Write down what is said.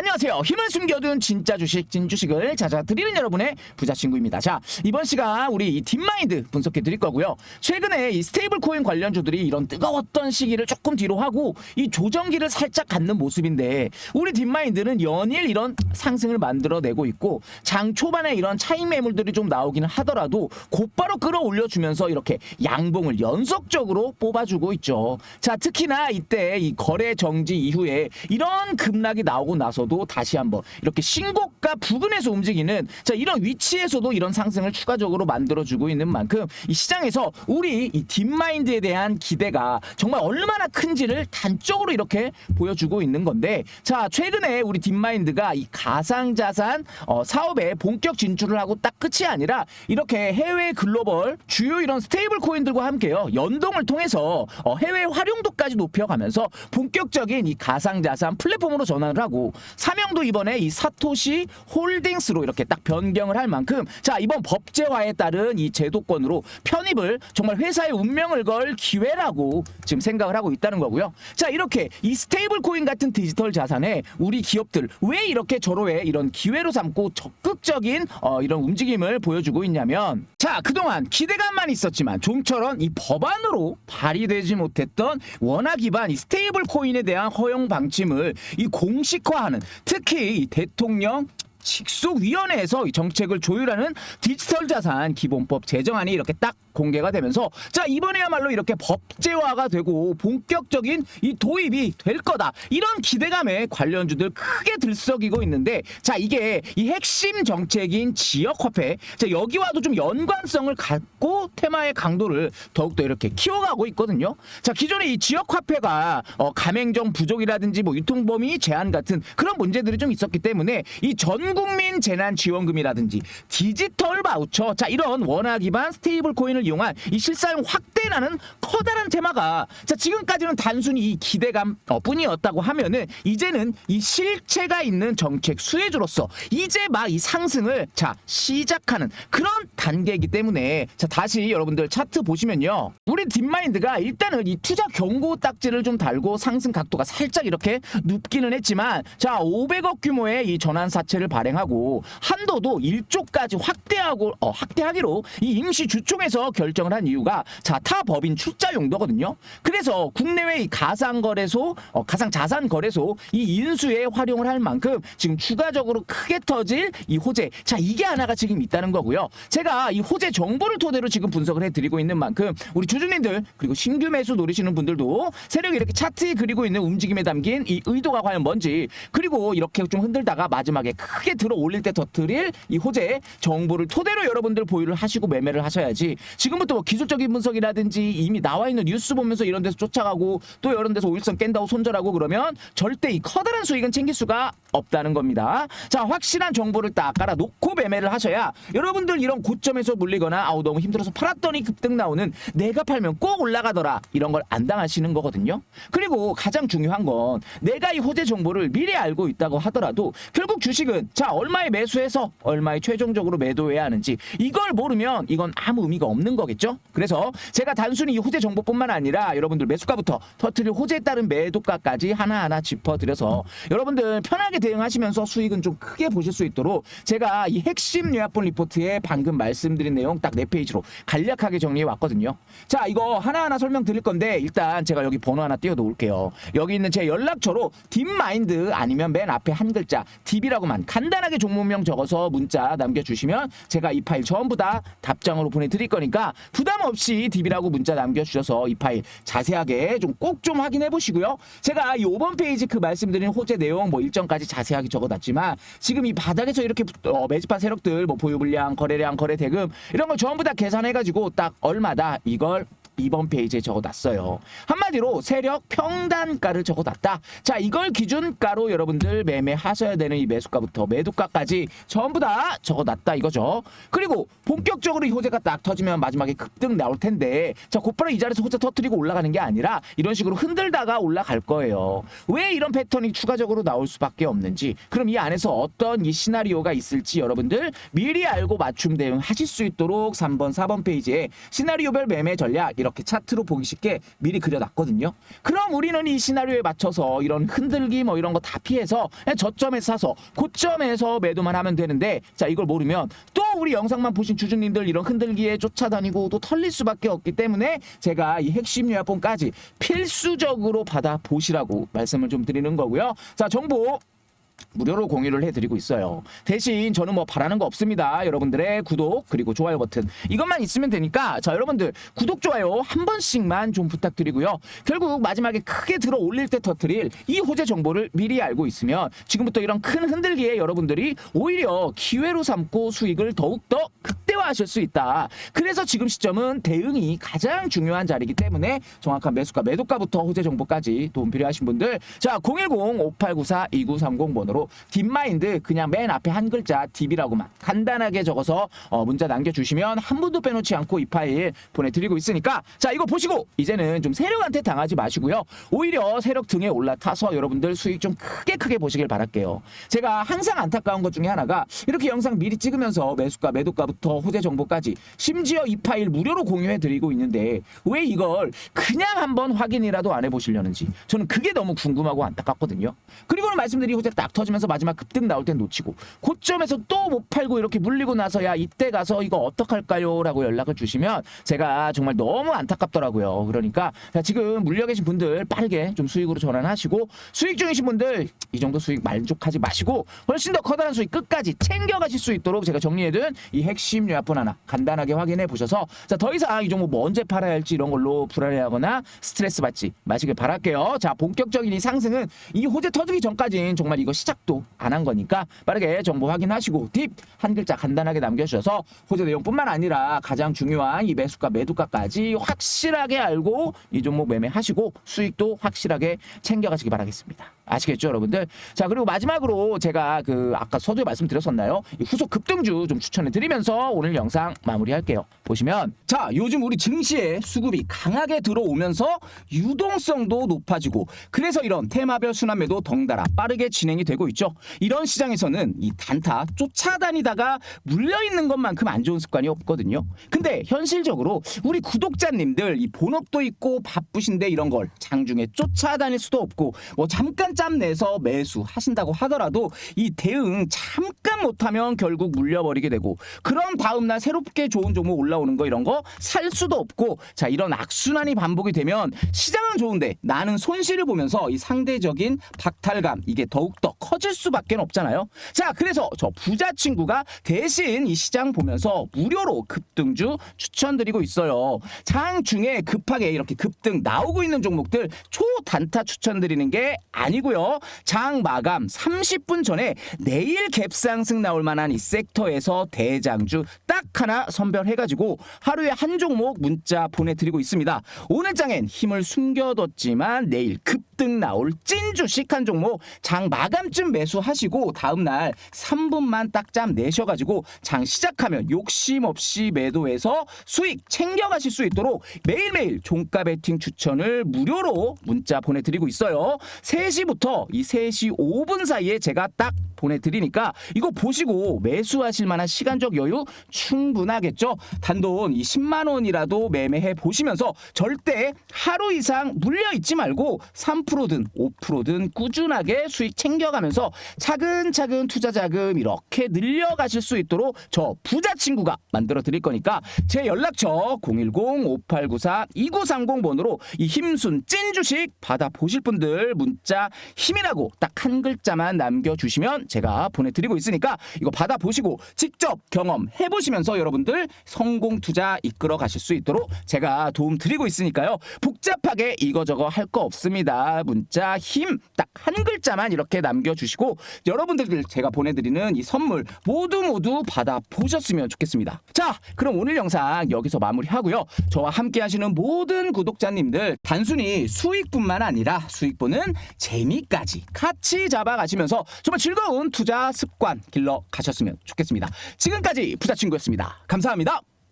안녕하세요. 힘을 숨겨둔 진짜 주식, 진주식을 찾아드리는 여러분의 부자 친구입니다. 자, 이번 시간 우리 이 딥마인드 분석해 드릴 거고요. 최근에 이 스테이블 코인 관련주들이 이런 뜨거웠던 시기를 조금 뒤로 하고 이 조정기를 살짝 갖는 모습인데 우리 딥마인드는 연일 이런 상승을 만들어내고 있고 장 초반에 이런 차익 매물들이 좀 나오기는 하더라도 곧바로 끌어올려 주면서 이렇게 양봉을 연속적으로 뽑아주고 있죠. 자, 특히나 이때 이 거래 정지 이후에 이런 급락이 나오고 나서 도 다시 한번 이렇게 신고가 부근에서 움직이는 자 이런 위치에서도 이런 상승을 추가적으로 만들어주고 있는 만큼 이 시장에서 우리 이 딥마인드에 대한 기대가 정말 얼마나 큰지를 단적으로 이렇게 보여주고 있는 건데 자 최근에 우리 딥마인드가 이 가상자산 어, 사업에 본격 진출을 하고 딱 끝이 아니라 이렇게 해외 글로벌 주요 이런 스테이블 코인들과 함께요 연동을 통해서 어, 해외 활용도까지 높여가면서 본격적인 이 가상자산 플랫폼으로 전환을 하고 사명도 이번에 이 사토시 홀딩스로 이렇게 딱 변경을 할 만큼 자 이번 법제화에 따른 이 제도권으로 편입을 정말 회사의 운명을 걸 기회라고 지금 생각을 하고 있다는 거고요. 자 이렇게 이 스테이블 코인 같은 디지털 자산에 우리 기업들 왜 이렇게 저로에 이런 기회로 삼고 적극적인 어, 이런 움직임을 보여주고 있냐면 자 그동안 기대감만 있었지만 좀처럼 이 법안으로 발의되지 못했던 원화 기반 이 스테이블 코인에 대한 허용 방침을 이 공식화하는 특히 이 대통령 직속위원회에서 이 정책을 조율하는 디지털 자산 기본법 제정안이 이렇게 딱 공개가 되면서 자 이번에야말로 이렇게 법제화가 되고 본격적인 이 도입이 될 거다. 이런 기대감에 관련주들 크게 들썩이고 있는데 자 이게 이 핵심 정책인 지역 화폐 자 여기와도 좀 연관성을 갖고 테마의 강도를 더욱더 이렇게 키워가고 있거든요. 자 기존의 이 지역 화폐가 어, 가맹점 부족이라든지 뭐 유통 범위 제한 같은 그런 문제들이 좀 있었기 때문에 이전 국민 재난 지원금이라든지 디지털 바우처 자 이런 원화 기반 스테이블 코인을 이용한 이 실사용 확대라는 커다란 테마가 자 지금까지는 단순히 이 기대감 어, 뿐이었다고 하면은 이제는 이 실체가 있는 정책 수혜주로서 이제 막 이 상승을 자 시작하는 그런 단계이기 때문에 자 다시 여러분들 차트 보시면요. 우리 딥마인드가 일단은 이 투자 경고 딱지를 좀 달고 상승 각도가 살짝 이렇게 눕기는 했지만 자 500억 규모의 이 전환 사채를 발행하고 한도도 1조까지 확대하고 어, 확대하기로 이 임시 주총에서 결정을 한 이유가 자타 법인 출자 용도거든요. 그래서 국내외 이 가상 거래소 어, 가상 자산 거래소 이 인수에 활용을 할 만큼 지금 추가적으로 크게 터질 이 호재 자 이게 하나가 지금 있다는 거고요. 제가 이 호재 정보를 토대로 지금 분석을 해드리고 있는 만큼 우리 주주님들 그리고 신규 매수 노리시는 분들도 세력이 이렇게 차트에 그리고 있는 움직임에 담긴 이 의도가 과연 뭔지 그리고 이렇게 좀 흔들다가 마지막에 크게 들어 올릴 때 터트릴 이 호재 정보를 토대로 여러분들 보유를 하시고 매매를 하셔야지. 지금부터 뭐 기술적인 분석이라든지 이미 나와 있는 뉴스 보면서 이런 데서 쫓아가고 또 이런 데서 오일선 깬다고 손절하고 그러면 절대 이 커다란 수익은 챙길 수가 없다는 겁니다. 자 확실한 정보를 딱 깔아 놓고 매매를 하셔야 여러분들 이런 고점에서 물리거나 아우 너무 힘들어서 팔았더니 급등 나오는 내가 팔면 꼭 올라가더라 이런 걸 안 당하시는 거거든요. 그리고 가장 중요한 건 내가 이 호재 정보를 미리 알고 있다고 하더라도 결국 주식은 자 얼마에 매수해서 얼마에 최종적으로 매도해야 하는지 이걸 모르면 이건 아무 의미가 없는 거겠죠. 그래서 제가 단순히 이 호재 정보뿐만 아니라 여러분들 매수가부터 터트릴 호재에 따른 매도가까지 하나하나 짚어드려서 여러분들 편하게 대응하시면서 수익은 좀 크게 보실 수 있도록 제가 이 핵심 요약본 리포트에 방금 말씀드린 내용 딱 네 페이지로 간략하게 정리해 왔거든요. 자 이거 하나하나 설명드릴 건데 일단 제가 여기 번호 하나 띄워 놓을게요. 여기 있는 제 연락처로 딥마인드 아니면 맨 앞에 한 글자 딥이라고만 간단하게 종목명 적어서 문자 남겨 주시면 제가 이 파일 전부 다 답장으로 보내 드릴 거니까 부담 없이 딥이라고 문자 남겨 주셔서 이 파일 자세하게 좀 꼭좀 확인해 보시고요. 제가 이 5번 페이지 그 말씀드린 호재 내용 뭐 일정까지 자세하게 적어놨지만 지금 이 바닥에서 이렇게 어, 매집한 세력들 뭐 보유 물량, 거래량, 거래 대금 이런 걸 전부 다 계산해가지고 딱 얼마다 이걸 2번 페이지에 적어놨어요. 한마디로 세력 평단가를 적어놨다. 자, 이걸 기준가로 여러분들 매매하셔야 되는 이 매수가부터 매도가까지 전부 다 적어놨다 이거죠. 그리고 본격적으로 이 호재가 딱 터지면 마지막에 급등 나올 텐데 자, 곧바로 이 자리에서 호재 터트리고 올라가는 게 아니라 이런 식으로 흔들다가 올라갈 거예요. 왜 이런 패턴이 추가적으로 나올 수밖에 없는지 그럼 이 안에서 어떤 이 시나리오가 있을지 여러분들 미리 알고 맞춤 대응하실 수 있도록 3번, 4번 페이지에 시나리오별 매매 전략 이렇게 이렇게 차트로 보기 쉽게 미리 그려놨거든요. 그럼 우리는 이 시나리오에 맞춰서 이런 흔들기 뭐 이런 거 다 피해서 저점에 사서 고점에서 매도만 하면 되는데 자 이걸 모르면 또 우리 영상만 보신 주주님들 이런 흔들기에 쫓아다니고 또 털릴 수밖에 없기 때문에 제가 이 핵심 요약본까지 필수적으로 받아 보시라고 말씀을 좀 드리는 거고요. 자 정보 무료로 공유를 해드리고 있어요. 대신 저는 뭐 바라는 거 없습니다. 여러분들의 구독 그리고 좋아요 버튼 이것만 있으면 되니까 자 여러분들 구독 좋아요 한 번씩만 좀 부탁드리고요. 결국 마지막에 크게 들어 올릴 때 터트릴 이 호재 정보를 미리 알고 있으면 지금부터 이런 큰 흔들기에 여러분들이 오히려 기회로 삼고 수익을 더욱 더 극대화하실 수 있다. 그래서 지금 시점은 대응이 가장 중요한 자리이기 때문에 정확한 매수가 매도가부터 호재 정보까지 도움 필요하신 분들 자 010-5894-2930 번호 로 딥마인드 그냥 맨 앞에 한 글자 딥이라고만 간단하게 적어서 어, 문자 남겨주시면 한 분도 빼놓지 않고 이 파일 보내드리고 있으니까. 자 이거 보시고 이제는 좀 세력한테 당하지 마시고요. 오히려 세력 등에 올라타서 여러분들 수익 좀 크게 크게 보시길 바랄게요. 제가 항상 안타까운 것 중에 하나가 이렇게 영상 미리 찍으면서 매수가 매도가부터 호재 정보까지 심지어 이 파일 무료로 공유해 드리고 있는데 왜 이걸 그냥 한번 확인이라도 안 해보시려는지 저는 그게 너무 궁금하고 안타깝거든요. 그리고는 말씀드린 호재 딱터 지면서 마지막 급등 나올 땐 놓치고 고점에서 또 못 팔고 이렇게 물리고 나서야 이때 가서 이거 어떡할까요? 라고 연락을 주시면 제가 정말 너무 안타깝더라고요. 그러니까 자, 지금 물려 계신 분들 빠르게 좀 수익으로 전환하시고 수익 중이신 분들 이 정도 수익 만족하지 마시고 훨씬 더 커다란 수익 끝까지 챙겨가실 수 있도록 제가 정리해둔 이 핵심 요약본 하나 간단하게 확인해 보셔서 자, 더 이상 이 종목 뭐 언제 팔아야 할지 이런 걸로 불안해하거나 스트레스 받지 마시길 바랄게요. 자, 본격적인 이 상승은 이 호재 터지기 전까지는 정말 이거 시작 도 안 한 거니까 빠르게 정보 확인하시고 딥한 글자 간단하게 남겨주셔서 호재 내용뿐만 아니라 가장 중요한 이 매수가 매도가까지 확실하게 알고 이 종목 매매하시고 수익도 확실하게 챙겨가시기 바라겠습니다. 아시겠죠, 여러분들? 자, 그리고 마지막으로 제가 그 아까 서두에 말씀드렸었나요? 이 후속 급등주 좀 추천해 드리면서 오늘 영상 마무리할게요. 보시면 자, 요즘 우리 증시에 수급이 강하게 들어오면서 유동성도 높아지고 그래서 이런 테마별 순환매도 덩달아 빠르게 진행이 되고 있죠. 이런 시장에서는 이 단타 쫓아다니다가 물려 있는 것만큼 안 좋은 습관이 없거든요. 근데 현실적으로 우리 구독자님들 이 본업도 있고 바쁘신데 이런 걸 장중에 쫓아다닐 수도 없고 뭐 잠깐 짬 내서 매수 하신다고 하더라도 이 대응 잠깐 못하면 결국 물려버리게 되고 그럼 다음날 새롭게 좋은 종목 올라오는 거 이런 거 살 수도 없고 자 이런 악순환이 반복이 되면 시장은 좋은데 나는 손실을 보면서 이 상대적인 박탈감 이게 더욱더 커질 수밖에 없잖아요. 자 그래서 저 부자 친구가 대신 이 시장 보면서 무료로 급등주 추천드리고 있어요. 장 중에 급하게 이렇게 급등 나오고 있는 종목들 초단타 추천드리는 게 아니고 요. 장 마감 30분 전에 내일 갭상승 나올 만한 이 섹터에서 대장주 딱 하나 선별해가지고 하루에 한 종목 문자 보내드리고 있습니다. 오늘 장엔 힘을 숨겨뒀지만 내일 급 등 나올 찐 주식 한 종목 장 마감쯤 매수하시고 다음날 3분만 딱짬 내셔가지고 장 시작하면 욕심 없이 매도해서 수익 챙겨가실 수 있도록 매일매일 종가 베팅 추천을 무료로 문자 보내드리고 있어요. 3시부터 이 3시 5분 사이에 제가 딱 보내드리니까 이거 보시고 매수하실 만한 시간적 여유 충분하겠죠. 단돈 이 10만 원이라도 매매해 보시면서 절대 하루 이상 물려 있지 말고 3%든 5%든 꾸준하게 수익 챙겨가면서 차근차근 투자 자금 이렇게 늘려가실 수 있도록 저 부자 친구가 만들어 드릴 거니까 제 연락처 010-5894-2930 번호로 이 힘순 찐 주식 받아 보실 분들 문자 힘이라고 딱 한 글자만 남겨주시면 제가 보내드리고 있으니까 이거 받아 보시고 직접 경험해 보시면서 여러분들 성공 투자 이끌어 가실 수 있도록 제가 도움 드리고 있으니까요. 복잡하게 이거저거 할 거 없습니다 문자 힘 딱 한 글자만 이렇게 남겨주시고 여러분들 제가 보내드리는 이 선물 모두 모두 받아 보셨으면 좋겠습니다. 자 그럼 오늘 영상 여기서 마무리하고요. 저와 함께 하시는 모든 구독자님들 단순히 수익뿐만 아니라 수익 보는 재미까지 같이 잡아가시면서 정말 즐거운 투자 습관 길러 가셨으면 좋겠습니다. 지금까지 부자친구였습니다. 감사합니다